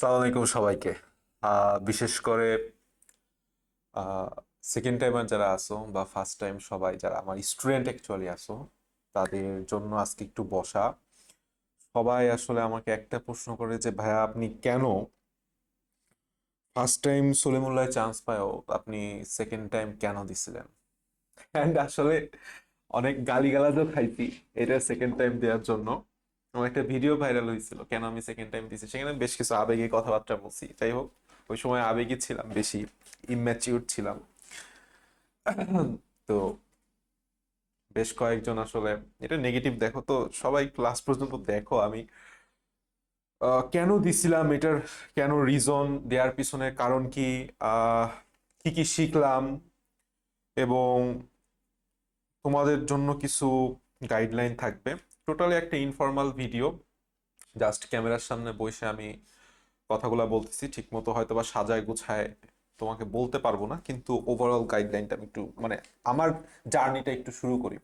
সালাম আলাইকুম সবাইকে। বিশেষ করে সেকেন্ড টাইমার যারা আসো বা ফার্স্ট টাইম সবাই যারা আমার স্টুডেন্ট অ্যাকচুয়ালি আসো তাদের জন্য আজকে একটু বসা। সবাই আসলে আমাকে একটা প্রশ্ন করে যে, ভাইয়া, আপনি কেন ফার্স্ট টাইম সলিমুল্লাহ চান্স পায়ও আপনি সেকেন্ড টাইম কেন দিছিলেন? অ্যান্ড আসলে অনেক গালিগালাজও খাইছি এটা সেকেন্ড টাইম দেওয়ার জন্য। আমার একটা ভিডিও ভাইরাল হয়েছিল, কেন আমি সেকেন্ড টাইম দিছি সেখানে বেশ কিছু আবেগে কথাবার্তা বলছি। যাই হোক, ওই সময় আবেগী ছিলাম, বেশি ইম্যাচিউর ছিলাম। তো বেশ কয়েকজন আসলে, এটা নেগেটিভ দেখো, তো সবাই ক্লাস পর্যন্ত দেখো, আমি কেন দিছিলাম এটার, কেন রিজন দেওয়ার পিছনে কারণ কি কি কি শিখলাম, এবং তোমাদের জন্য কিছু গাইডলাইন থাকবে। টোটালি একটা ইনফর্মাল ভিডিও জাস্ট ক্যামেরার সামনে বসে আমি কথাগুলো বলতেছি ঠিক মতো হয়তো বা সাজায় গুছায় তোমাকে বলতে পারব না, কিন্তু ওভারঅল গাইডলাইনটা আমি একটু মানে আমার জার্নিটা একটু শুরু করি।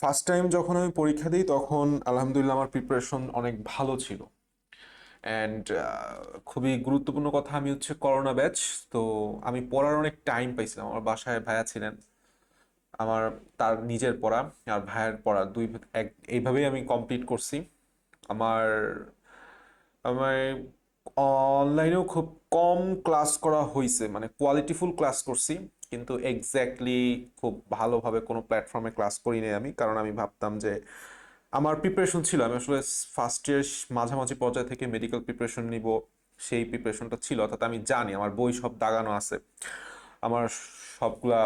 ফার্স্ট টাইম যখন আমি পরীক্ষা দিই, তখন আলহামদুলিল্লাহ আমার প্রিপারেশন অনেক ভালো ছিল। অ্যান্ড খুবই গুরুত্বপূর্ণ কথা, আমি হচ্ছে করোনা ব্যাচ তো আমি পড়ার অনেক টাইম পাইছিলাম। আমার বাসায় ভাইয়া ছিলেন। আমার তার নিজের পড়া আর ভাইয়ের পড়া দুই এক এইভাবেই আমি কমপ্লিট করছি। আমার আমার অনলাইনেও খুব কম ক্লাস করা হয়েছে মানে কোয়ালিটিফুল ক্লাস করছি, কিন্তু এক্স্যাক্টলি খুব ভালোভাবে কোনো প্ল্যাটফর্মে ক্লাস করি নাই আমি, কারণ আমি ভাবতাম যে আমার প্রিপারেশন ছিল, আমি আসলে ফার্স্ট ইয়ার মাঝামাঝি পর্যায় থেকে মেডিকেল প্রিপারেশন নিব, সেই প্রিপারেশনটা ছিল, অর্থাৎ আমি জানি, আমার বই সব দাগানো আছে। আমার সবগুলা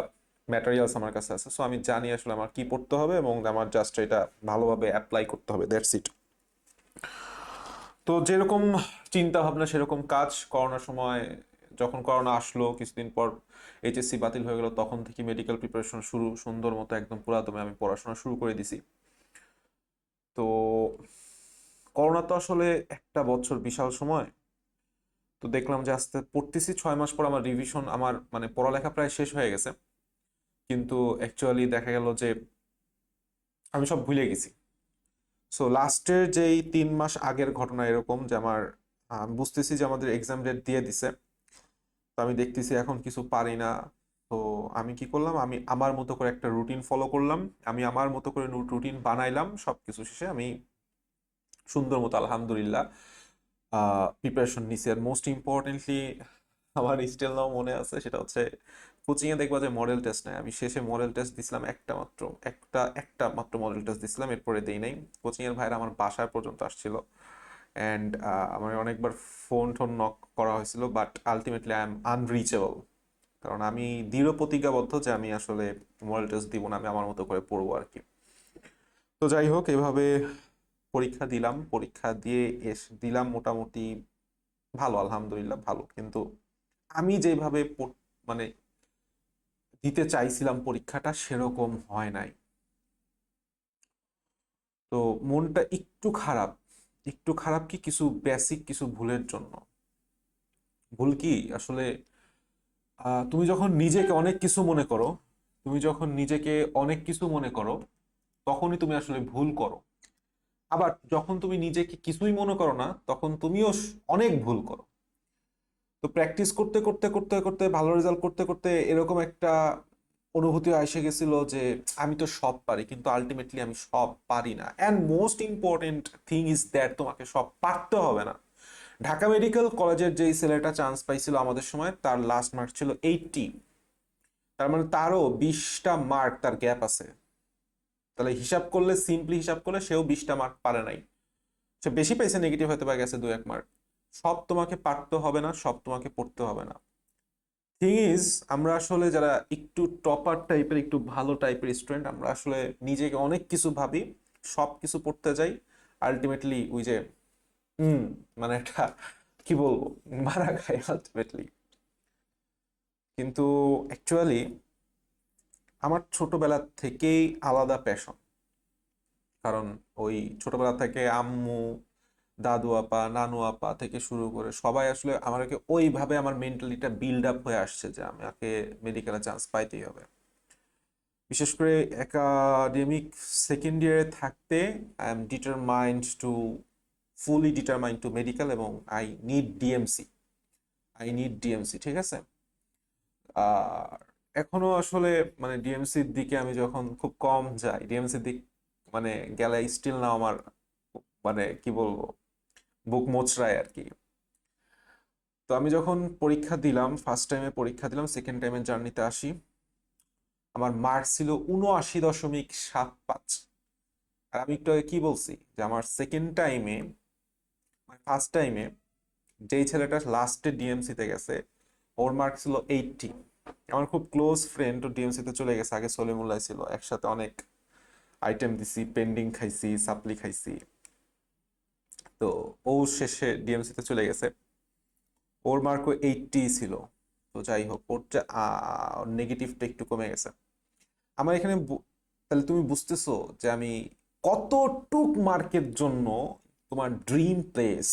ম্যাটেরিয়ালস আমার কাছে আছে। সো আমি জানি আসলে আমার কি পড়তে হবে এবং আমার জাস্ট এটা ভালোভাবে অ্যাপ্লাই করতে হবে দ্যাটস ইট তো যেরকম চিন্তা ভাবনা সেরকম কাজ করোনার সময়, যখন করোনা আসলো, কিছুদিন পর এইচএসসি বাতিল হয়ে গেল, তখন থেকে মেডিকেল প্রিপারেশন শুরু, সুন্দর মতো একদম পুরাদমে আমি পড়াশোনা শুরু করে দিছি। তো করোনা তো আসলে একটা বছর বিশাল সময়। তো দেখলাম যে আস্তে, পড়তেছি ছয় মাস পর আমার রিভিশন আমার মানে পড়ালেখা প্রায় শেষ হয়ে গেছে। কিন্তু অ্যাকচুয়ালি দেখা গেল যে আমি সব ভুলে গেছি। সো লাস্টের যেই তিন মাস আগের ঘটনা এরকম যে আমার আমি বুঝতেছি যে আমাদের এক্সাম ডেট দিয়ে দিছে। তো আমি দেখতেছি এখন কিছু পারি না। তো আমি কি করলাম? আমি আমার মতো করে একটা রুটিন ফলো করলাম। আমি আমার মতো করে রুটিন বানাইলাম। সব কিছু শেষে আমি সুন্দর মতো আলহামদুলিল্লাহ প্রিপারেশন নিছি। আর মোস্ট ইম্পর্টেন্টলি আমার স্টিল নাও মনে আছে, সেটা হচ্ছে কোচিংয়ে দেখবা যে মডেল টেস্ট নেয় আমি শেষে মডেল টেস্ট দিছিলাম একটা মাত্র, একটা একটা মাত্র মডেল টেস্ট দিছিলাম, এরপরে দেই নাই। কোচিংয়ের ভাইরা আমার বাসায় পর্যন্ত আসছিল। অ্যান্ড আমার অনেকবার ফোন টোন নক করা হয়েছিল but ultimately I am unreachable কারণ আমি দৃঢ় প্রতিজ্ঞাবদ্ধ যে আমি আসলে মডেল টেস্ট দিব না, আমি আমার মতো করে পড়ব আর কি। তো যাই হোক, এভাবে পরীক্ষা দিলাম। পরীক্ষা দিয়ে এস, দিলাম মোটামুটি ভালো, আলহামদুলিল্লাহ ভালো। কিন্তু আমি যেভাবে মানে দিতে চাইছিলাম পরীক্ষাটা সেরকম হয় নাই। তো মনটা একটু খারাপ একটু খারাপ কি কিছু বেসিক কিছু ভুলের জন্য। ভুল কি? আসলে তুমি যখন নিজেকে অনেক কিছু মনে করো, তুমি যখন নিজেকে অনেক কিছু মনে করো, তখনই তুমি আসলে ভুল করো। আবার যখন তুমি নিজেকে কিছুই মনে করো না, তখন তুমিও অনেক ভুল করো। তো প্র্যাকটিস করতে করতে করতে করতে, ভালো রেজাল্ট করতে করতে এরকম একটা অনুভূতি এসে গেছিল যে আমি তো সব পারি, কিন্তু আলটিমেটলি আমি সব পারি না। And most important thing is that তোমাকে সব পারতে হবে না। ঢাকা মেডিকেল কলেজের যেই ছেলেটা চান্স পাইছিল আমাদের সময়, তার লাস্ট মার্ক ছিল এইটটি তার মানে তারও বিশটা মার্ক তার গ্যাপ আছে। তাহলে হিসাব করলে সিম্পলি হিসাব করলে সেও বিশটা মার্ক পারে নাই। সে বেশি পাইছে নেগেটিভ হতে পারে গেছে দু এক মার্ক সব তোমাকে পারতে হবে না, সব তোমাকে পড়তে হবে না। থিং ইজ আমরা আসলে যারা একটু টপার টাইপের একটু ভালো টাইপের স্টুডেন্ট আমরা আসলে নিজেকে অনেক কিছু ভাবি, সব কিছু পড়তে যাই আলটিমেটলি ওই যে হুম মানে একটা, কি বলব, মারা খাই আলটিমেটলি কিন্তু অ্যাকচুয়ালি আমার ছোটবেলা থেকেই আলাদা প্যাশন কারণ ওই ছোটবেলা থেকে আম্মু দাদু আপা, নানু আপা থেকে শুরু করে সবাই আসলে আমাকে ওইভাবে আমার মেন্টালিটা বিল্ড আপ হয়ে আসছে যে আমাকে মেডিকেলে চান্স পাইতেই হবে। বিশেষ করে একাডেমিক সেকেন্ড ইয়ারে থাকতে I am determined to fully determine to medical এবং I need DMC I need DMC ঠিক আছে? আর এখনও আসলে মানে ডিএমসির দিকে আমি যখন খুব কম যাই ডিএমসির দিক মানে গেলে স্টিল না আমার মানে কি বলব? বুক মোচড়ায় আর কি। তো আমি যখন পরীক্ষা দিলাম ফার্স্ট টাইমে পরীক্ষা দিলাম সেকেন্ড টাইমে জার্নিতে আসি, আমার মার্ক ছিল উনআশি দশমিক সাত পাঁচ। আর আমি একটু আগে কি বলছি? যে আমার সেকেন্ড টাইমে ফার্স্ট টাইমে যেই ছেলেটা লাস্টে ডিএমসিতে গেছে, ওর মার্ক ছিল এইটটি আমার খুব ক্লোজ ফ্রেন্ড ডিএমসিতে চলে গেছে, আগে সলিমুল্লাহ ছিল। একসাথে অনেক আইটেম দিছি পেন্ডিং খাইছি সাপ্লি খাইছি। তো ও শেষে ডিএমসিতে চলে গেছে। ওর মার্কও এইটটি ছিল। তো যাই হোক ওর নেগেটিভটা একটু কমে গেছে। আমার এখানে তাহলে তুমি বুঝতেছো যে আমি কতটুক মার্কের জন্য তোমার ড্রিম প্লেস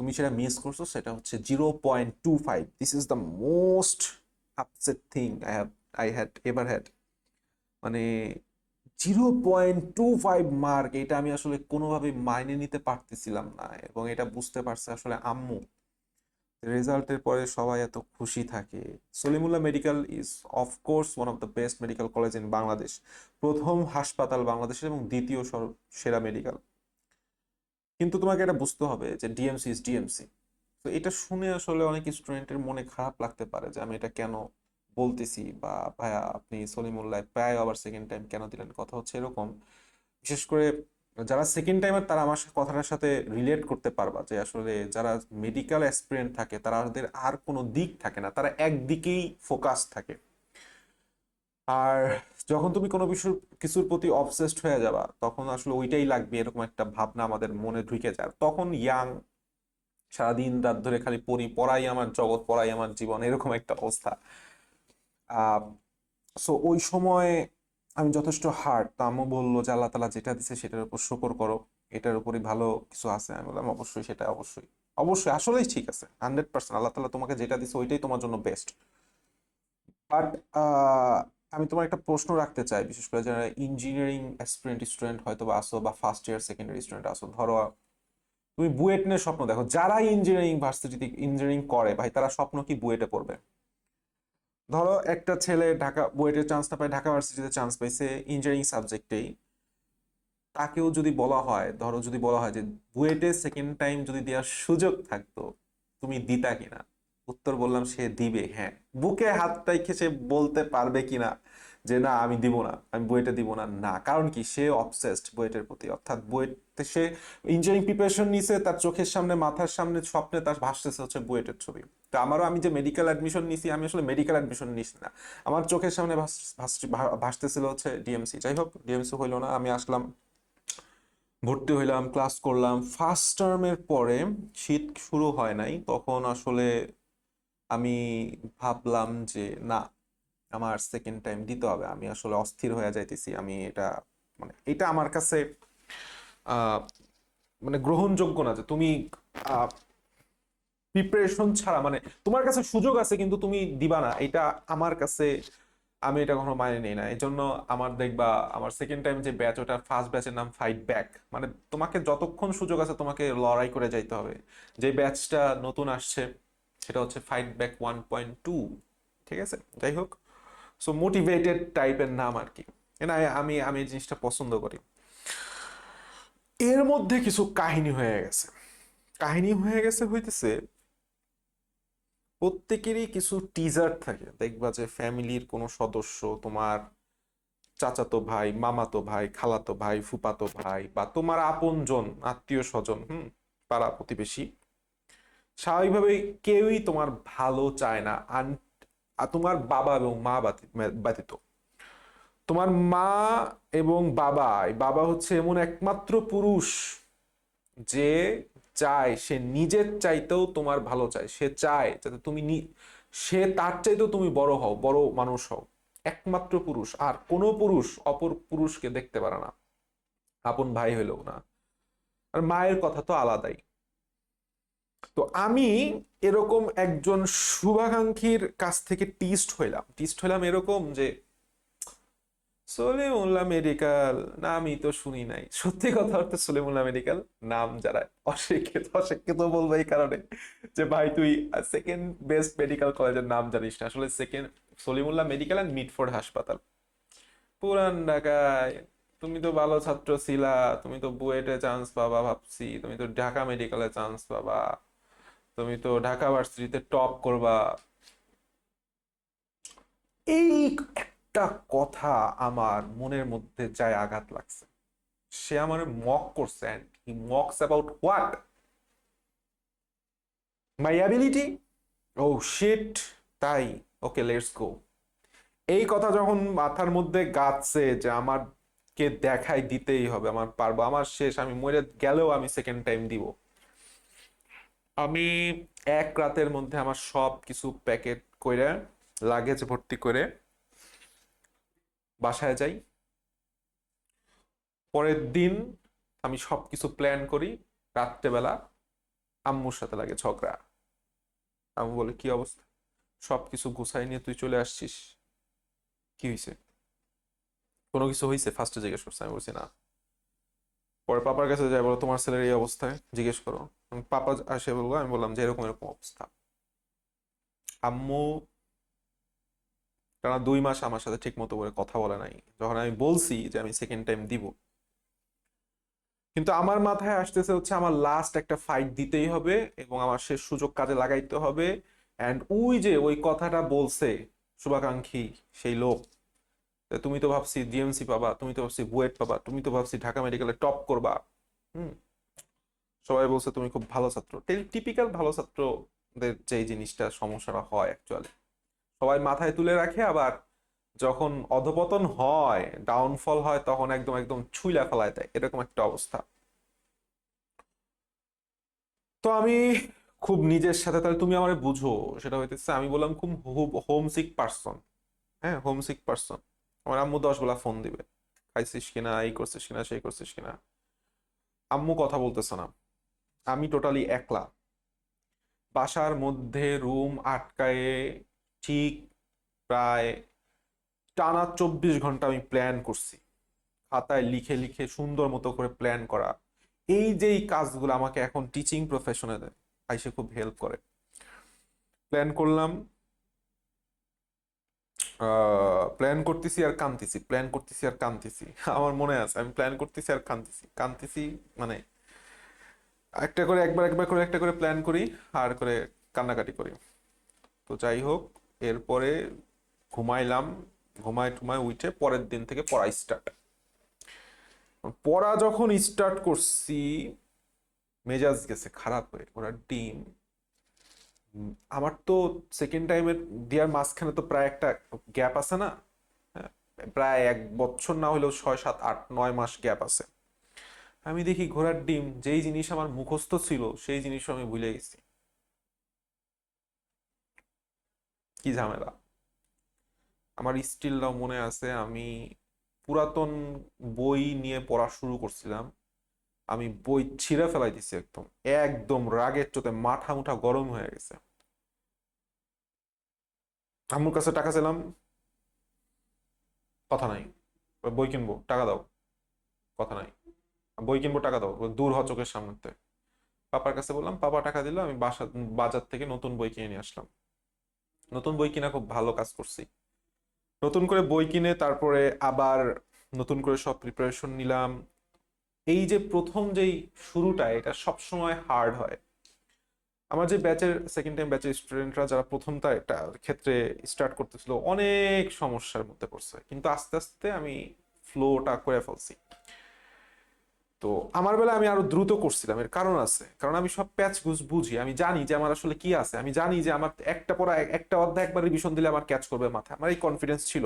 তুমি সেটা মিস করছ, সেটা হচ্ছে zero point two five this is the most upset thing I have I had ever had মানে zero point two five mark এটা আমি আসলে কোনোভাবে মাইনে নিতে পারতেছিলাম না এবং এটা বুঝতে পারছে আসলে আম্মু। রেজাল্টের পরে সবাই এত খুশি থাকে। Salimullah medical is of course one of the best medical college in Bangladesh প্রথম হাসপাতাল বাংলাদেশের এবং দ্বিতীয় সর- মেডিকেল কিন্তু তোমাকে এটা বুঝতে হবে যে ডিএমসি ইজ ডিএমসি তো এটা শুনে আসলে অনেক স্টুডেন্টের মনে খারাপ লাগতে পারে যে আমি এটা কেন বলতেছি বা ভাইয়া আপনি সলিমুল্লাহ প্রায় আবার সেকেন্ড টাইম কেন দিলেন? কথা হচ্ছে এরকম, বিশেষ করে যারা সেকেন্ড টাইমার তারা আমার কথাটার সাথে রিলেট করতে পারবা যে আসলে যারা মেডিকেল অ্যাসপিরেন্ট থাকে তাদের আর কোনো দিক থাকে না, তারা একদিকেই ফোকাস থাকে। আর যখন তুমি কোনো বিষয়, কিছুর প্রতি অবসেসড হয়ে যাবা, তখন আসলে ওইটাই লাগবে, এরকম একটা ভাবনা আমাদের মনে ঢুকে যায়। তখন ইয়াং সারাদিন রাত ধরে খালি পড়ি, পড়াই আমার জগৎ, পড়াই আমার জীবন, এরকম একটা অবস্থা। সো ওই সময় আমি যথেষ্ট হার্ড তো আম্মু বলল যে, আল্লাহ তালা যেটা দিছে সেটার উপর শুকর করো, এটার উপরই ভালো কিছু আছে। আমি বললাম, অবশ্যই, সেটা অবশ্যই। অবশ্যই, আসলেই ঠিক আছে হান্ড্রেড পার্সেন্ট আল্লাহ তালা তোমাকে যেটা দিছে ওইটাই তোমার জন্য বেস্ট বাট আমি তোমার একটা প্রশ্ন রাখতে চাই, বিশেষ করে যারা ইঞ্জিনিয়ারিং অ্যাসপিরেন্ট স্টুডেন্ট হয়তো বা আসো বা ফার্স্ট ইয়ার সেকেন্ডারি স্টুডেন্ট আসো ধরো, তুমি বুয়েট নিয়ে স্বপ্ন দেখো, যারা ইঞ্জিনিয়ারিং ভার্সিটিতে ইঞ্জিনিয়ারিং করে, ভাই, তারা স্বপ্ন কি বুয়েটে পড়বে? ধরো একটা ছেলে ঢাকা, বুয়েটের চান্স না পায়, ঢাকা ভার্সিটিতে চান্স পাইছে ইঞ্জিনিয়ারিং সাবজেক্টেই তাকেও যদি বলা হয়, ধরো যদি বলা হয় যে বুয়েটে সেকেন্ড টাইম যদি দেওয়ার সুযোগ থাকতো, তুমি দিতা কিনা? উত্তর বললাম সে দিবে হ্যাঁ। বুকে হাত রেখে বলতে পারবে কিনা? যে না, আমি দিব না, আমি বুয়েটে দিব না না। কারণ কি? সে অবসেসড বুয়েটের প্রতি। অর্থাৎ বুয়েটে সে ইঞ্জিনিয়ারিং প্রিপারেশন নিছে, তার চোখের সামনে, মাথার সামনে স্বপ্নে তার ভাসতেছে হচ্ছে বুয়েটের ছবি। তো আমারও আমি যে মেডিকেল অ্যাডমিশন নিছি, আমি আসলে মেডিকেল অ্যাডমিশন নিছি না। আমার চোখের সামনে ভাসতেছিল হচ্ছে ডিএমসি যাই হোক ডিএমসি হইল না, আমি আসলাম, ভর্তি হইলাম ক্লাস করলাম। ফার্স্ট টার্মের পরে শীত শুরু হয় নাই, তখন আসলে আমি ভাবলাম যে না আমার সেকেন্ড টাইম দিতে হবে। আমি আসলে অস্থির হয়ে যাইতেছি। আমি এটা মানে এটা আমার কাছে মানে গ্রহণযোগ্য না যে তুমি প্রিপারেশন ছাড়া মানে তোমার কাছে সুযোগ আছে কিন্তু তুমি দিবা না। এটা আমার কাছে, আমি এটা কখনো মানে নেই না। এই জন্য আমার দেখবা আমার সেকেন্ড টাইম যে ব্যাচ ওটা ফার্স্ট ব্যাচের নাম ফাইট ব্যাক মানে তোমাকে যতক্ষণ সুযোগ আছে তোমাকে লড়াই করে যাইতে হবে। যে ব্যাচটা নতুন আসছে, সেটা হচ্ছে fight back one point two ঠিক আছে? যাই হোক। সো মোটিভেটেড টাইপের নাম আর কি। না আমি আমি এই জিনিসটা পছন্দ করি। এর মধ্যে কিছু কাহিনী হয়ে গেছে। কাহিনী হয়ে গেছে হইতেছে, প্রত্যেকেরই কিছু টিজার থাকে। দেখবা যে ফ্যামিলির কোনো সদস্য তোমার চাচাতো ভাই, মামাতো ভাই, খালাতো ভাই, ফুপাতো ভাই বা তোমার আপনজন, আত্মীয় স্বজন, হুম, পাড়া প্রতিবেশী স্বাভাবিকভাবে কেউই তোমার ভালো চায় না। আন আর তোমার বাবা এবং মা ব্যতীত। তোমার মা এবং বাবা বাবা হচ্ছে এমন একমাত্র পুরুষ যে চায়, সে নিজের চাইতেও তোমার ভালো চায়। সে চায় যাতে তুমি সে তার চাইতেও তুমি বড় হও, বড় মানুষ হও। একমাত্র পুরুষ, আর কোনো পুরুষ অপর পুরুষকে দেখতে পারে না। আপন ভাই হইলেও না। আর মায়ের কথা তো আলাদাই। তো আমি এরকম একজন শুভাকাঙ্ক্ষীর কাছ থেকে টিস্ট হইলাম। টিস্ট হইলাম এরকম যে, সলিমুল্লাহ মেডিকেল নামই তো শুনি নাই। সত্যি কথা হচ্ছে সলিমুল্লাহ মেডিকেল নাম যারা অশিক্ষিত অশিক্ষিত বলব এই কারণে যে, ভাই, তুই সেকেন্ড বেস্ট মেডিকেল কলেজের নাম জানিস না। আসলে second Salimullah medical and Mitford হাসপাতাল। পুরান ঢাকায়, তুমি তো ভালো ছাত্র ছিলা, তুমি তো বুয়েটে চান্স পাবা ভাবছি, তুমি তো ঢাকা মেডিকেলে চান্স পাবা। তুমি তো ঢাকা ভার্সিটিতে টপ করবা। এই একটা কথা আমার মনের মধ্যে যায় আঘাত লাগছে। সে আমার মক করছে he mocks about what my ability oh shit তাই। ওকে লেটস গো এই কথা যখন মাথার মধ্যে গাচ্ছে যে আমার কে দেখাই দিতেই হবে, আমার পারব, আমার শেষ, আমি মরে গেলেও আমি সেকেন্ড টাইম দিব। আমি এক রাতের মধ্যে আমার সব কিছু প্যাকেট করে লাগেজ ভর্তি করে বাসায় যাই। পরের দিন আমি সব কিছু প্ল্যান করি, রাত্রেবেলা আম্মুর সাথে লাগে ঝগড়া। আম্মু বলে, কি অবস্থা? সব কিছু গুছাই নিয়ে তুই চলে আসছিস? কি হয়েছে কোনো কিছু হয়েছে ফার্স্টে জিজ্ঞেস করছে। আমি বলছি, না। পরে পাপার কাছে যাই, বলো, তোমার ছেলের এই অবস্থায়? জিজ্ঞেস করো। পাপা আসে বলব, আমি বললাম যে এরকম এরকম অবস্থা। আম্মু টানা দুই মাস আমার সাথে ঠিক মতো করে কথা বলে নাই। যখন আমি বলছি যে আমি সেকেন্ড টাইম দিব। কিন্তু আমার মাথায় আসতেছে হচ্ছে আমার লাস্ট একটা ফাইট দিতেই হবে এবং আমার শেষ সুযোগ কাজে লাগাইতে হবে। অ্যান্ড ওই যে ওই কথাটা বলছে শুভাকাঙ্ক্ষী সেই লোক তুমি তো ভাবছি ডিএমসি পাবা, তুমি তো ভাবছি বুয়েট পাবা, তুমি তো ভাবছি ঢাকা মেডিকেলে টপ করবা। হুম? সবাই বলছে, তুমি খুব ভালো ছাত্র। টিপিক্যাল ভালো ছাত্রদের যে জিনিসটা সমস্যাটা হয় অ্যাকচুয়ালি সবাই মাথায় তুলে রাখে, আবার যখন অধপতন হয় ডাউনফল হয়, তখন একদম একদম ছুইলা ফেলায় দেয়। এরকম একটা অবস্থা। তো আমি খুব নিজের সাথে, তাহলে তুমি আমার বুঝো, সেটা হইতেছে আমি বললাম, খুব হোমসিক পার্সন হ্যাঁ হোমসিক পার্সন আমার আম্মু দশ বেলা ফোন দিবে। খাইছিস কিনা? এই করছিস কিনা? সেই করছিস কিনা? আম্মু কথা বলতেছে না। আমি টোটালি একলা। বাসার মধ্যে রুম আটকায়ে ঠিক প্রায় টানা চব্বিশ ঘণ্টা আমি প্ল্যান করছি। খাতায় লিখে লিখে সুন্দর মতো করে প্ল্যান করা। এই যে এই কাজগুলো আমাকে এখন টিচিং প্রফেশনে আইসে খুব হেল্প করে। প্ল্যান করলাম প্ল্যান করতেছি আর কানতেছি প্ল্যান করতেছি আর কানতেছি আমার মনে আছে, আমি প্ল্যান করতেছি আর কানতেছি কানতেছি মানে একটা করে একবার একবার করে একটা করে প্ল্যান করি আর করে কান্নাকাটি করি। তো যাই হোক এরপরে ঘুমাইলাম ঘুমায় টুমায় উঠে পরের দিন থেকে পড়া স্টার্ট পড়া যখন স্টার্ট করছি মেজাজ গেছে খারাপ হয়ে ওরা ডিম। আমার তো সেকেন্ড টাইমের দেওয়ার মাঝখানে তো প্রায় একটা গ্যাপ আছে না? হ্যাঁ, প্রায় এক বছর না হলেও ছয় সাত আট নয় মাস গ্যাপ আছে। আমি দেখি ঘোড়ার ডিম যেই জিনিস আমার মুখস্থ ছিল, সেই জিনিসও আমি ভুলে গেছি। কি ঝামেলা? আমার স্টিলটাও মনে আছে, আমি পুরাতন বই নিয়ে পড়া শুরু করছিলাম। আমি বই ছিঁড়ে ফেলাই দিছি একদম একদম রাগের চোতে মাথা মুঠা গরম হয়ে গেছে। আম্মুর কাছে টাকা চাইলাম, কথা নাই। বই কিনবো, টাকা দাও, কথা নাই। বই কিনবো, টাকা দাও। দূর হ চোখের সামনেতে। পাপার কাছে বললাম, পাপা, টাকা দিল, আমি বাসা, বাজার থেকে নতুন বই কিনে নিয়ে আসলাম। নতুন বই কিনা খুব ভালো কাজ করছি। নতুন করে বই কিনে তারপরে আবার নতুন করে সব প্রিপারেশন নিলাম। এই যে প্রথম যেই শুরুটা, এটা সবসময় হার্ড হয়। আমার যে ব্যাচের সেকেন্ড টাইম ব্যাচের স্টুডেন্টরা যারা প্রথমটা এটা ক্ষেত্রে স্টার্ট করতেছিল, অনেক সমস্যার মধ্যে পড়ছে। কিন্তু আস্তে আস্তে আমি ফ্লোটা করে ফেলছি। তো আমার বেলা আমি আরও দ্রুত করছিলাম, এর কারণ আছে। কারণ আমি সব প্যাচ গুজ বুঝি, আমি জানি যে আমার আসলে কি আছে। আমি জানি যে আমার একটা পড়া, একটা অধ্যায় একবার রিভিশন দিলে আমার ক্যাচ করবে মাথায় আমার এই কনফিডেন্স ছিল।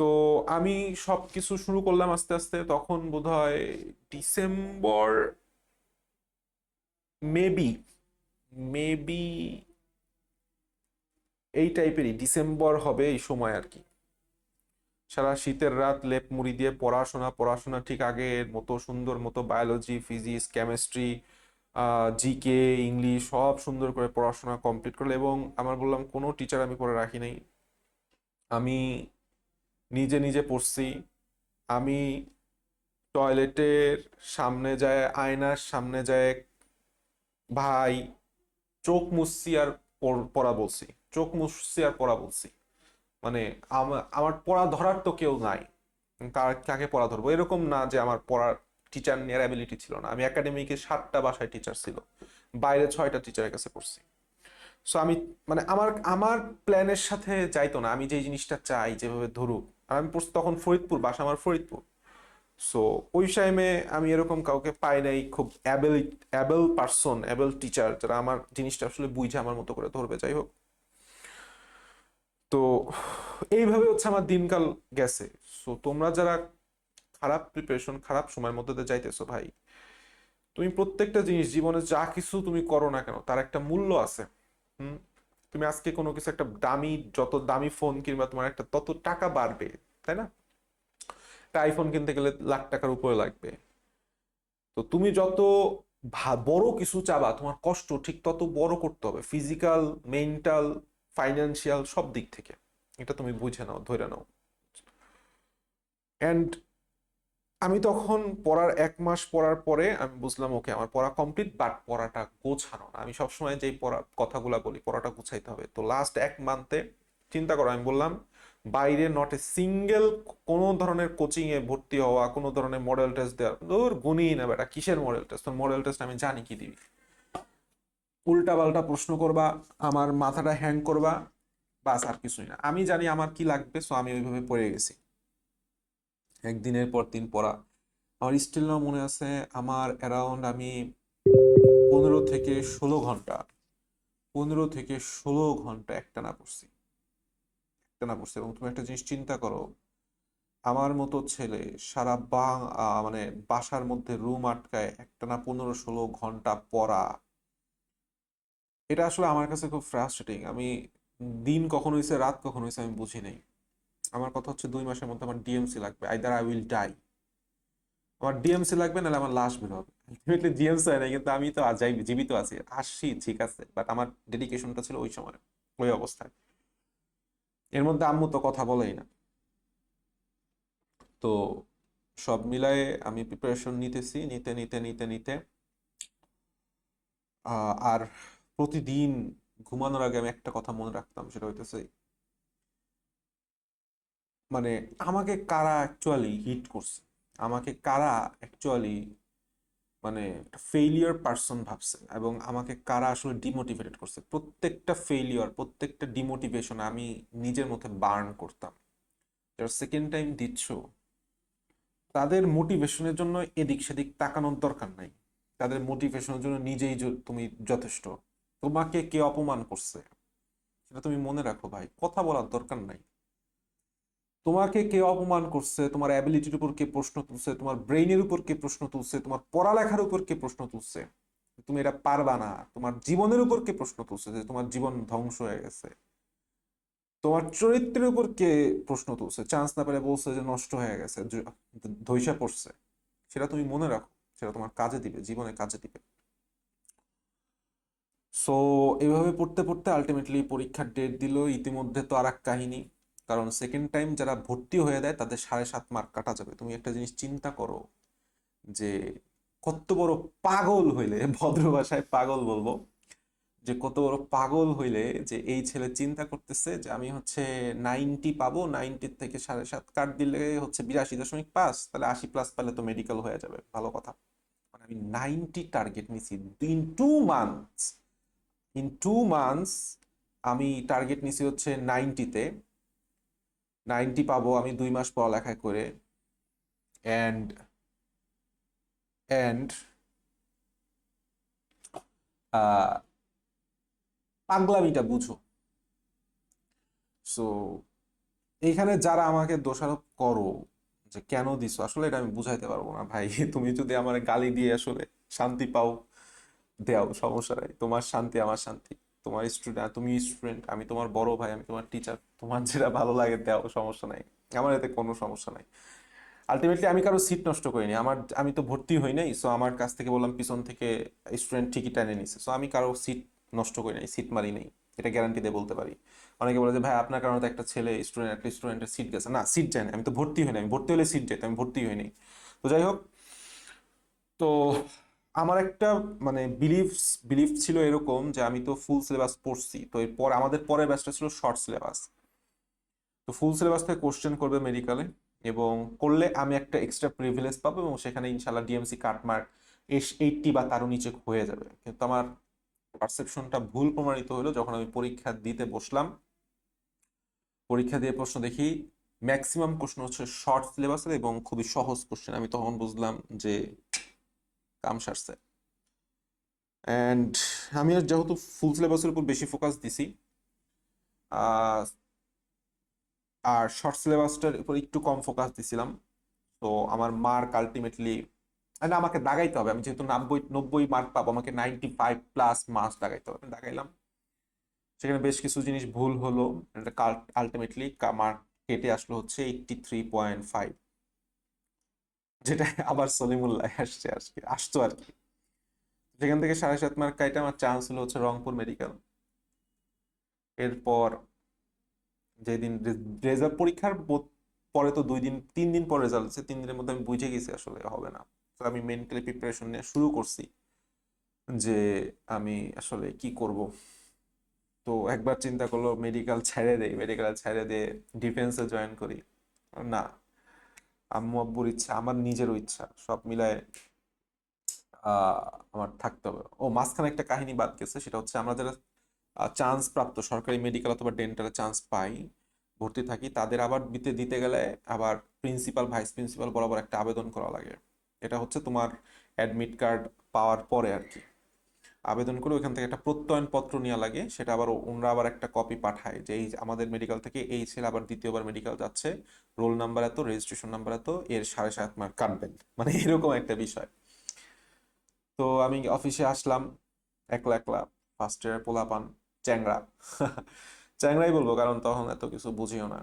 তো আমি সব কিছু শুরু করলাম আস্তে আস্তে, তখন বোধহয় ডিসেম্বর মেবি মেবি এই টাইপেরই ডিসেম্বর হবে এই সময় আর কি। সারা শীতের রাত লেপ মুড়ি দিয়ে পড়াশোনা পড়াশোনা ঠিক আগের মতো সুন্দর মতো biology physics chemistry GK English সব সুন্দর করে পড়াশোনা কমপ্লিট করল এবং আমার বললাম কোনো টিচার আমি পড়ে রাখি নাই। আমি নিজে নিজে পড়ছি। আমি টয়লেটের সামনে যায়, আয়নার সামনে যায়, ভাই, চোখ মুছছি আর পড়- বলছি। চোখ মুছছি আর পড়া বলছি। মানে আমা- আমার পড়া ধরার তো কেউ নাই। কার কাকে পড়া ধরবো? এরকম না যে আমার পড়ার টিচার নেওয়ার অ্যাবিলিটি ছিল না। আমি একাডেমিকে সাতটা বাসায় টিচার ছিল। বাইরে ছয়টা টিচারের কাছে পড়ছি। সো আমি মানে আমার আমার প্ল্যানের সাথে যাইতো না। আমি যে জিনিসটা চাই, যেভাবে ধরুক। আমি পড়ছি তখন ফরিদপুর, বাসা আমার ফরিদপুর। সো ওই টাইমে আমি এরকম কাউকে পাই নাই। খুব able able person able teacher যারা আমার জিনিসটা আসলে বুঝে আমার মতো করে ধরবে। যাই হোক। তো এইভাবে হচ্ছে আমার দিনকাল গেছে। সো তোমরা যারা খারাপ প্রিপারেশন খারাপ সময়ের মধ্যে দিয়ে যাইতেছো ভাই, তুমি প্রত্যেকটা জিনিস জীবনে যা কিছু তুমি করো না কেন, তার একটা মূল্য আছে। হুম? তুমি আজকে কোনো কিছু একটা দামি, যত দামি ফোন কিনবা, তোমার একটা তত টাকা বাড়বে, তাই না? একটা আইফোন কিনতে গেলে লাখ টাকার উপরে লাগবে। তো তুমি যত বড় কিছু চাবা, তোমার কষ্ট ঠিক তত বড় করতে হবে। ফিজিক্যাল মেন্টাল ফাইন্যান্সিয়াল সব দিক থেকে। এটা তুমি বুঝে নাও, ধরে নাও। অ্যান্ড আমি তখন পড়ার এক মাস পড়ার পরে আমি বুঝলাম ওকে আমার পড়া কমপ্লিট বাট পড়াটা গোছানো না। আমি সবসময় যেই পড়া, কথাগুলা বলি, পড়াটা গুছাইতে হবে। তো লাস্ট এক মান্থে চিন্তা করো, আমি বললাম, বাইরে নট এ সিঙ্গেল কোনো ধরনের কোচিংয়ে ভর্তি হওয়া, কোনো ধরনের মডেল টেস্ট দেওয়া ওর গুণই না বেটা, কিসের মডেল টেস্ট তোর মডেল টেস্ট আমি জানি কি দিবি। উল্টা পাল্টা প্রশ্ন করবা, আমার মাথাটা হ্যাং করবা, বাস আর কিছুই না। আমি জানি আমার কি লাগবে সো আমি ওইভাবে পড়ে গেছি। একদিনের পর দিন পড়া। আমার স্টিল নাও মনে আছে, আমার অ্যারাউন্ড আমি পনেরো থেকে ষোলো ঘণ্টা, পনেরো থেকে ষোলো ঘণ্টা একটানা পড়ছি। একটানা পড়ছি। এবং তুমি একটা জিনিস চিন্তা করো, আমার মতো ছেলে সারা বা মানে বাসার মধ্যে রুম আটকায় একটানা পনেরো ষোলো ঘণ্টা পড়া। এটা আসলে আমার কাছে খুব ফ্রাস্ট্রেটিং আমি দিন কখন হয়েছে রাত কখন হয়েছে আমি বুঝি নাই। আমার কথা হচ্ছে দুই মাসের মধ্যে আমার ডিএমসি লাগবে। আইদার আই উইল ডাই আমার ডিএমসি লাগবে, নাহলে আমার লাশ বের হবে। আলটিমেটলি ডিএমসি হয় না কিন্তু আমি তো আজ জীবিত আছি। আসছি, ঠিক আছে। বাট আমার ডেডিকেশনটা ছিল ওই সময়, ওই অবস্থায়। এর মধ্যে আম্মু তো কথা বলেই না। তো সব মিলায়ে আমি প্রিপারেশন নিতেছি, নিতে নিতে নিতে নিতে। আর প্রতিদিন ঘুমানোর আগে আমি একটা কথা মনে রাখতাম, সেটা হইতেছে মানে আমাকে কারা অ্যাকচুয়ালি হিট করছে? আমাকে কারা অ্যাকচুয়ালি মানে একটা ফেইলিয়ার পার্সন ভাবছে এবং আমাকে কারা আসলে ডিমোটিভেটেড করছে? প্রত্যেকটা ফেইলিয়ার প্রত্যেকটা ডিমোটিভেশন আমি নিজের মধ্যে বার্ন করতাম। যারা সেকেন্ড টাইম দিচ্ছ, তাদের মোটিভেশনের জন্য এদিক সেদিক তাকানোর দরকার নাই। তাদের মোটিভেশনের জন্য নিজেই তুমি যথেষ্ট। তোমাকে কে অপমান করছে? সেটা তুমি মনে রাখো ভাই। কথা বলার দরকার নাই। তোমাকে কে অপমান করছে? তোমার অ্যাবিলিটির উপর কে প্রশ্ন তুলছে? তোমার ব্রেইনের উপর কে প্রশ্ন তুলছে? তোমার পড়ালেখার উপর কে প্রশ্ন তুলছে? তুমি এটা পারবা না। তোমার জীবনের উপর কে প্রশ্ন তুলছে যে তোমার জীবন ধ্বংস হয়ে গেছে? তোমার চরিত্রের উপর কে প্রশ্ন তুলছে? চান্স না পেলে বলছে যে নষ্ট হয়ে গেছে ধৈর্য পড়ছে। সেটা তুমি মনে রাখো। সেটা তোমার কাজে দিবে, জীবনে কাজে দিবে। সো এভাবে পড়তে পড়তে আলটিমেটলি পরীক্ষার ডেট দিল, ইতিমধ্যে তো আর এক কাহিনী। কারণ সেকেন্ড টাইম যারা ভর্তি হয়ে দেয়, তাদের সাড়ে সাত মার্ক কাটা যাবে। তুমি একটা জিনিস চিন্তা করো যে, কত বড় পাগল হইলে, ভদ্র ভাষায় পাগল বলব, যে কত বড় পাগল হইলে যে এই ছেলে চিন্তা করতেছে যে আমি হচ্ছে নাইনটি পাবো নাইনটির থেকে সাড়ে সাত কাট দিলে হচ্ছে বিরাশি দশমিক পাঁচ, তাহলে আশি প্লাস পেলে তো মেডিকেল হয়ে যাবে। ভালো কথা। মানে আমি নাইনটি টার্গেট নিছি in two months in two months আমি টার্গেট নিছি হচ্ছে নাইনটিতে নাইনটি পাবো আমি দুই মাস পড়ালেখা করে। অ্যান্ড অ্যান্ড পাগলামিটা বুঝো। সো এইখানে যারা আমাকে দোষারোপ করো, যে কেন দিছো, আসলে এটা আমি বুঝাইতে পারব না ভাই। তুমি যদি আমার গালি দিয়ে আসলে শান্তি পাও। দেও, সমস্যা নাই। তোমার শান্তি, আমার শান্তি। তোমার স্টুডেন্ট তুমি স্টুডেন্ট আমি তোমার বড় ভাই, আমি তোমার টিচার তোমার যেটা ভালো লাগে দেও, সমস্যা নাই। আমার এতে কোনো সমস্যা নাই। আলটিমেটলি আমি কারও সিট নষ্ট করিনি। আমার, আমি তো ভর্তি হই নাই সো আমার কাছ থেকে বললাম, পিছন থেকে স্টুডেন্ট ঠিকই টেনে নিছে। সো আমি কারও সিট নষ্ট করি নাই সিট মারি নাই। এটা গ্যারান্টি দিয়ে বলতে পারি। অনেকে বলে যে, ভাই, আপনার কারণে তো একটা ছেলে স্টুডেন্ট একটা স্টুডেন্টের সিট গেছে। না সিট যায় না। আমি তো ভর্তি হইনি আমি ভর্তি হলে সিট যেত আমি ভর্তি হইনি তো যাই হোক, তো আমার একটা মানে বিলিফস বিলিফ ছিল এরকম যে আমি তো ফুল সিলেবাস পড়ছি। তো এরপর আমাদের পরের ব্যাচটা ছিল শর্ট সিলেবাস তো ফুল সিলেবাস থেকে কোশ্চেন করবে মেডিকেলে এবং করলে আমি একটা এক্সট্রা প্রিভিলেজ পাবো এবং সেখানে ইনশাল্লাহ ডিএমসি কাটমার্ক এস এইটটি বা তারও নিচে হয়ে যাবে। কিন্তু আমার পারসেপশনটা ভুল প্রমাণিত হলো যখন আমি পরীক্ষা দিতে বসলাম। পরীক্ষা দিয়ে প্রশ্ন দেখি ম্যাক্সিমাম প্রশ্ন হচ্ছে শর্ট সিলেবাসের এবং খুবই সহজ কোশ্চেন আমি তখন বুঝলাম যে কাম সারছে। অ্যান্ড আমি যেহেতু ফুল সিলেবাসের উপর বেশি ফোকাস দিছি আর শর্ট সিলেবাসটার উপর একটু কম ফোকাস দিছিলাম। তো আমার মার্ক আলটিমেটলি না আমাকে দাগাইতে হবে। আমি যেহেতু নব্বই নব্বই মার্ক পাবো, আমাকে নাইনটি ফাইভ প্লাস মার্কস দাগাইতে হবে। দাগাইলাম। সেখানে বেশ কিছু জিনিস ভুল হলো। আলটিমেটলি মার্ক কেটে আসলো হচ্ছে এইটটি থ্রি পয়েন্ট ফাইভ যেটা আবার সলিমুল্লাহ আসছে আজকে। আসতো আর কি। সেখান থেকে সাড়ে সাত মার্ক কাইটা আমার চান্স হলো হচ্ছে রংপুর মেডিকেল এরপর যেদিন রেজাল্ট পরীক্ষার পরে তো দুই দিন, তিন দিন পর রেজাল্ট আছে তিন দিনের মধ্যে আমি বুঝে গেছি আসলে হবে না। তো আমি মেন্টালি প্রিপারেশন নিয়ে শুরু করছি যে আমি আসলে কি করব। তো একবার চিন্তা করল মেডিকেল ছেড়ে দেই মেডিকেল ছেড়ে দিয়ে ডিফেন্সে জয়েন করি। না আম্মু, আব্বুর ইচ্ছা, আমার নিজেরও ইচ্ছা, সব মিলায় আমার থাকতে হবে। ও, মাঝখানে একটা কাহিনী বাদ গেছে, সেটা হচ্ছে আমরা যারা চান্স প্রাপ্ত, সরকারি মেডিকেল অথবা ডেন্টালে চান্স পাই, ভর্তি থাকি, তাদের আবার দিতে দিতে গেলে আবার প্রিন্সিপাল ভাইস প্রিন্সিপাল বরাবর একটা আবেদন করা লাগে। এটা হচ্ছে তোমার অ্যাডমিট কার্ড পাওয়ার পরে আর কি। আবেদন করে ওইখান থেকে একটা প্রত্যয়ন পত্র নেওয়া লাগে, সেটা আবার ওনারা আবার একটা কপি পাঠায় যে এই আমাদের মেডিকেল থেকে এই ছেলে আবার দ্বিতীয়বার মেডিকেল যাচ্ছে রোল নাম্বার এত রেজিস্ট্রেশন নাম্বার এত, এর সাড়ে সাত মার্ক কাটবেন মানে এরকম একটা বিষয়। তো আমি অফিসে আসলাম, একলা একলা ফার্স্ট ইয়ার পোলাপান চ্যাংরা চ্যাংরাই বলব, কারণ তখন এত কিছু বুঝিও না।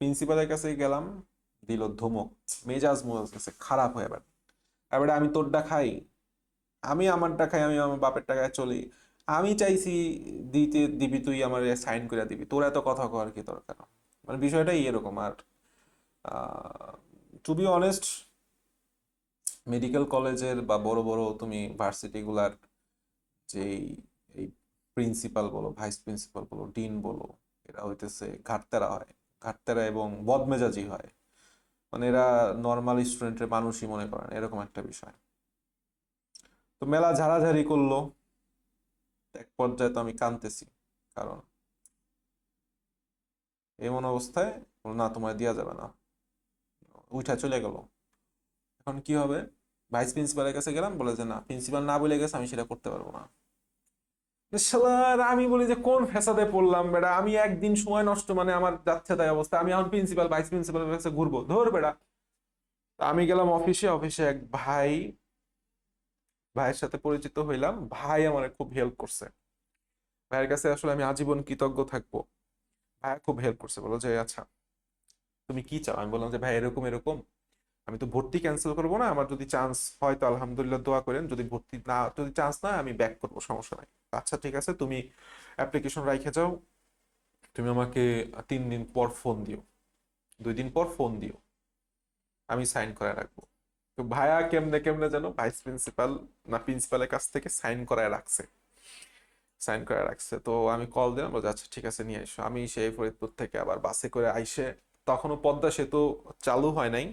প্রিন্সিপালের কাছে গেলাম, দিল ধমক, মেজাজ মোজাজ গেছে খারাপ হয়ে এবার এবারে আমি তোরটা খাই আমি আমার টাকায়, আমি আমার বাপের টাকায় চলি। আমি চাইছি দিতে দিবি, তুই আমার সাইন করে দিবি। তোর এত কথা কর কি দরকার? মানে বিষয়টাই এরকম। আর টু বি অনেস্ট মেডিকেল কলেজের বা বড় বড় তুমি ভার্সিটিগুলার যেই, এই প্রিন্সিপাল বলো ভাইস প্রিন্সিপাল বলো ডিন বলো, এরা হইতেছে ঘাটতেরা হয়। ঘাটতেরা এবং বদমেজাজি হয়। মানে এরা নর্মাল স্টুডেন্টের মানুষই মনে করেন, এরকম একটা বিষয়। তো মেলা ঝাড়াঝাড়ি করল। এক পর্যায়ে তো আমি কাঁদতেছি, কারণ এমন অবস্থায় না, তোমায় দেওয়া যাবে না। উঠা চলে গেল। এখন কি হবে? ভাইস প্রিন্সিপালের কাছে গেলাম, বলে যে, না, প্রিন্সিপাল না বলে গেছে, আমি সেটা করতে পারব না। আমি বলি যে, কোন ফ্যাসাদে পড়লাম বেটা আমি একদিন সময় নষ্ট মানে আমার যাচ্ছে তাই অবস্থা। আমি এখন প্রিন্সিপাল, ভাইস প্রিন্সিপালের কাছে ঘুরবো। ধর তা আমি গেলাম অফিসে অফিসে এক ভাই ভাইয়ের সাথে পরিচিত হইলাম। ভাই আমার খুব হেল্প করছে। ভাইয়ের কাছে আসলে আমি আজীবন কৃতজ্ঞ থাকব। ভাইয়া খুব হেল্প করছে। বলো যে আচ্ছা তুমি কি চাও? আমি বললাম যে, ভাই, এরকম এরকম। আমি তো ভর্তি ক্যান্সেল করব না। আমার যদি চান্স হয় তো আলহামদুলিল্লাহ দোয়া করেন। যদি ভর্তি না, যদি চান্স না আমি ব্যাক করব, সমস্যা নাই। আচ্ছা ঠিক আছে, তুমি অ্যাপ্লিকেশন রাইখে যাও। তুমি আমাকে তিন দিন পর ফোন দিও। দুই দিন পর ফোন দিও। আমি সাইন করে রাখব। তো ভাইয়া কেমনে কেমনে যেন ভাইস প্রিন্সিপাল না প্রিন্সিপালের কাছ থেকে সাইন করায় রাখছে। সাইন করে রাখছে। তো আমি কল দিলাম, বলছে আচ্ছা ঠিক আছে, নিয়ে এসো। আমি সেই ফরিদপুর থেকে আবার বাসে করে আইসে, তখনও পদ্মা সেতু চালু হয় নাই।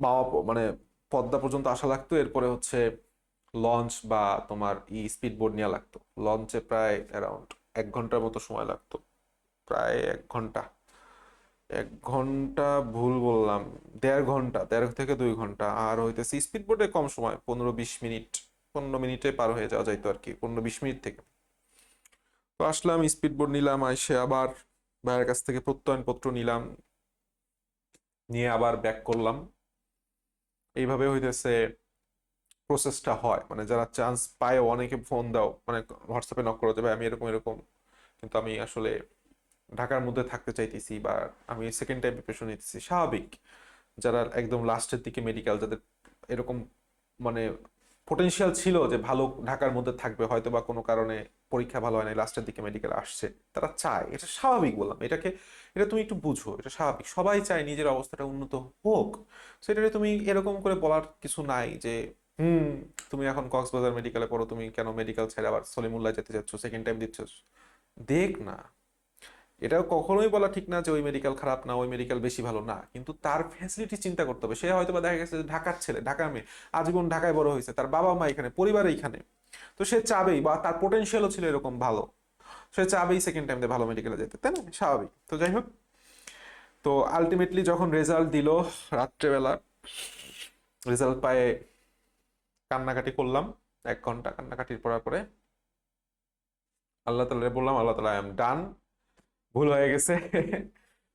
মাওয়া মানে পদ্মা পর্যন্ত আসা লাগতো, এরপরে হচ্ছে লঞ্চ বা তোমার ই স্পিড বোর্ড নেওয়া লাগতো লঞ্চে প্রায় অ্যারাউন্ড এক ঘণ্টার মতো সময় লাগতো। প্রায় এক ঘণ্টা। এক ঘণ্টা ভুল বললাম, দেড় ঘণ্টা, দেড় থেকে দুই ঘণ্টা, আর হইতেছে স্পিড বোটে কম সময়, পনেরো বিশ মিনিট, পনেরো মিনিটে পার হয়ে যাওয়া যাইতো আর কি, পনেরো বিশ মিনিট থেকে। তো আসলাম স্পিড বোট নিলাম, আইসে আবার ভাইয়ের কাছ থেকে প্রত্যয়নপত্র নিলাম, নিয়ে আবার ব্যাক করলাম। এইভাবে হইতেছে প্রসেসটা হয় মানে যারা চান্স পায় অনেকে ফোন দাও মানে হোয়াটসঅ্যাপে নক করো যে আমি এরকম এরকম, কিন্তু আমি আসলে ঢাকার মধ্যে থাকতে চাইতেছি বা আমি সেকেন্ড টাইম প্রিপারেশন নিতেছি, স্বাভাবিক। যারা একদম লাস্টের দিকে মেডিকেল যাদের এরকম মানে পোটেনশিয়াল ছিল যে ভালো ঢাকার মধ্যে থাকবে হয়তো বা কোনো কারণে পরীক্ষা ভালো হয় না লাস্টের দিকে মেডিকেল আসছে, তারা চায়। এটা স্বাভাবিক বললাম। এটাকে, এটা তুমি একটু বুঝো, এটা স্বাভাবিক। সবাই চায় নিজের অবস্থাটা উন্নত হোক। সেটাকে তুমি এরকম করে বলার কিছু নাই যে, হুম, তুমি এখন কক্সবাজার মেডিকেলে পড়ো, তুমি কেন মেডিকেল ছেড়ে আবার সলিমুল্লাহ যেতে যাচ্ছ সেকেন্ড টাইম দিচ্ছ? দেখ না। এটাও কখনোই বলা ঠিক না যে ওই মেডিকেল খারাপ না, ওই মেডিকেল বেশি ভালো না। কিন্তু তার ফ্যাসিলিটি চিন্তা করতে হবে। সে হয়তো বা দেখা গেছে ঢাকার ছেলে, ঢাকার মেয়ে, আজীবন ঢাকায় বড় হয়েছে, তার বাবা মা এখানে, পরিবার এইখানে। তো সে চাবেই বা তার পোটেনশিয়ালও ছিল এরকম ভালো। সে চাবেই সেকেন্ড টাইম দিয়ে ভালো মেডিকেলে যেতে, তাই না? স্বাভাবিক। তো যাই হোক, তো আলটিমেটলি যখন রেজাল্ট দিল রাত্রেবেলা রেজাল্ট পায়ে কান্নাকাটি করলাম, এক ঘণ্টা কান্নাকাটির পরে আল্লাহ তালা বললাম, আল্লাহ তালা আই এম ডান ভুল হয়ে গেছে।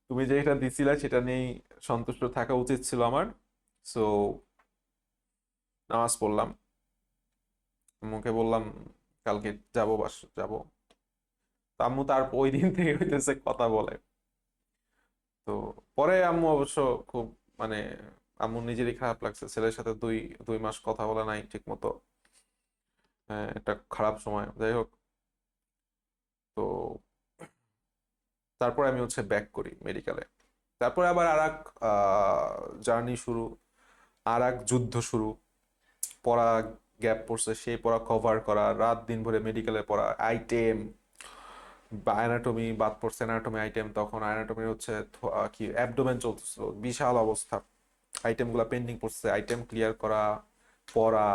তুমি যেটা দিছিলা সেটা নিয়েই সন্তুষ্ট থাকা উচিত ছিল আমার। সো নামাজ পড়লাম। আম্মুকে বললাম কালকে যাব বাস যাব। আম্মু তার ওই দিন থেকে হইতেছে কথা বলে। তো পরে আম্মু অবশ্য খুব মানে আম্মুর নিজেরই খারাপ লাগছে। ছেলের সাথে দুই দুই মাস কথা বলা নাই ঠিক মতো হ্যাঁ, একটা খারাপ সময়। যাই হোক। তো তারপরে আমি হচ্ছে ব্যাক করি মেডিকেলে তারপরে আবার আর এক জার্নি শুরু। আর এক যুদ্ধ শুরু। পড়া গ্যাপ পড়ছে সেই পড়া কভার করা, রাত দিন ভরে মেডিকেলে পড়া আইটেম বা অ্যানাটমি বাদ পড়ছে অ্যানাটমি আইটেম তখন অ্যানাটমি হচ্ছে কি অ্যাবডোমেন চলতেছিল, বিশাল অবস্থা। আইটেমগুলো পেন্ডিং পড়ছে আইটেম ক্লিয়ার করা, পড়া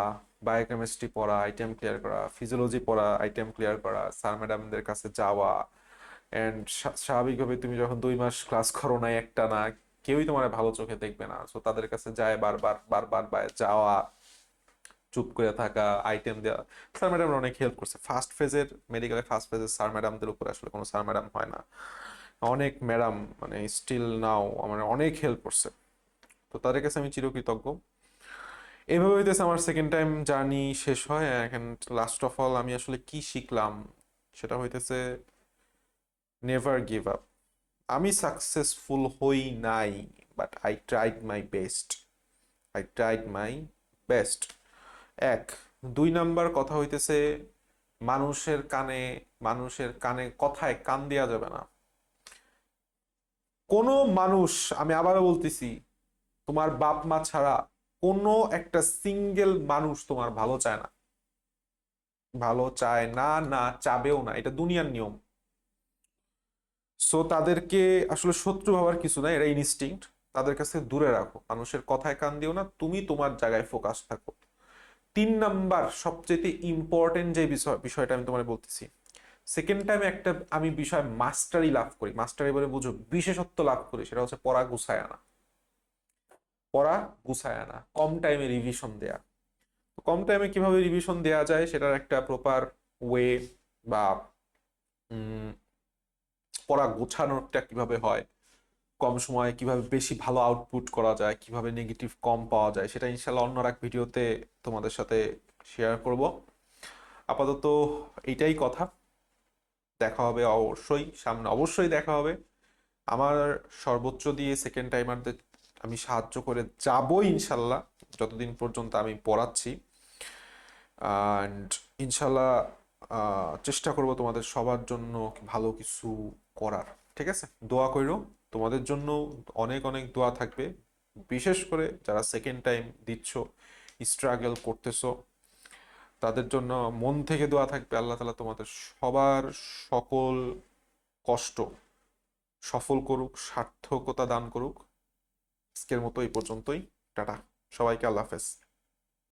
বায়োকেমিস্ট্রি পড়া আইটেম ক্লিয়ার করা ফিজিওলজি পড়া আইটেম ক্লিয়ার করা স্যার ম্যাডামদের কাছে যাওয়া অ্যান্ড স্বাভাবিকভাবে তুমি যখন দুই মাস ক্লাস করো না একটা না, কেউই তোমার ভালো চোখে দেখবে না। সো তাদের কাছে যায় বারবার বারবার বা- যাওয়া, চুপ করে থাকা আইটেম দেওয়া স্যার ম্যাডাম অনেক হেল্প করছে। ফার্স্ট ফেজের মেডিকেলে ফার্স্ট ফেজের স্যার ম্যাডামদের উপরে আসলে কোনো স্যার ম্যাডাম হয় না। অনেক ম্যাডাম মানে স্টিল নাও আমার অনেক হেল্প করছে। তো তাদের কাছে আমি চিরকৃতজ্ঞ। এইভাবে হইতেছে আমার সেকেন্ড টাইম জার্নি শেষ হয়। এখন লাস্ট অফ অল আমি আসলে কি শিখলাম? সেটা হইতেছে নেভার গিভ আপ আমি সাকসেসফুল হই নাই but I tried my best I tried my best এক, দুই নাম্বার কথা হইতেছে, মানুষের কানে মানুষের কানে কথায় কান দেওয়া যাবে না। কোনো মানুষ, আমি আবারও বলতেছি, তোমার বাপ মা ছাড়া কোনো একটা সিঙ্গেল মানুষ তোমার ভালো চায় না। ভালো চায় না না চাবেও না। এটা দুনিয়ার নিয়ম। সো তাদেরকে আসলে শত্রু ভাবার কিছু নাই, এরা ইনস্টিংক্ট তাদের কাছে দূরে রাখো। মানুষের কথায় কান দিও না, তুমি তোমার জায়গায় ফোকাস থাকো। তিন নাম্বার সবচেয়ে ইম্পর্টেন্ট যে বিষয়, বিষয়টা আমি তোমার বলতেছি। সেকেন্ড টাইম একটা আমি বিষয় মাস্টারি লাভ করি। মাস্টারি বলে বুঝো, বিশেষত্ব লাভ করি, সেটা হচ্ছে পড়া গুছায় আনা। পড়া গুছায় আনা, কম টাইমে রিভিশন দেয়া। কম টাইমে কীভাবে রিভিশন দেয়া যায়, সেটার একটা প্রপার ওয়ে বা পড়া গোছানোটা কীভাবে হয়, কম সময়ে কীভাবে বেশি ভালো আউটপুট করা যায়, কীভাবে নেগেটিভ কম পাওয়া যায়, সেটা ইনশাল্লাহ অন্য এক ভিডিওতে তোমাদের সাথে শেয়ার করব। আপাতত এইটাই কথা। দেখা হবে অবশ্যই, সামনে অবশ্যই দেখা হবে। আমার সর্বোচ্চ দিয়ে সেকেন্ড টাইমারদের আমি সাহায্য করে যাবই ইনশাল্লাহ যতদিন পর্যন্ত আমি পড়াচ্ছি। অ্যান্ড ইনশাল্লাহ চেষ্টা করব তোমাদের সবার জন্য ভালো কিছু করার, ঠিক আছে? দোয়া কইরো, তোমাদের জন্য অনেক অনেক দোয়া থাকবে। বিশেষ করে যারা সেকেন্ড টাইম দিচ্ছ স্ট্রাগল করতেছো, তাদের জন্য মন থেকে দোয়া থাকবে। আল্লাহ তালা তোমাদের সবার সকল কষ্ট সফল করুক, সার্থকতা দান করুক। আজকের মতো এই পর্যন্তই। টাটা। সবাইকে আল্লাহ হাফেজ।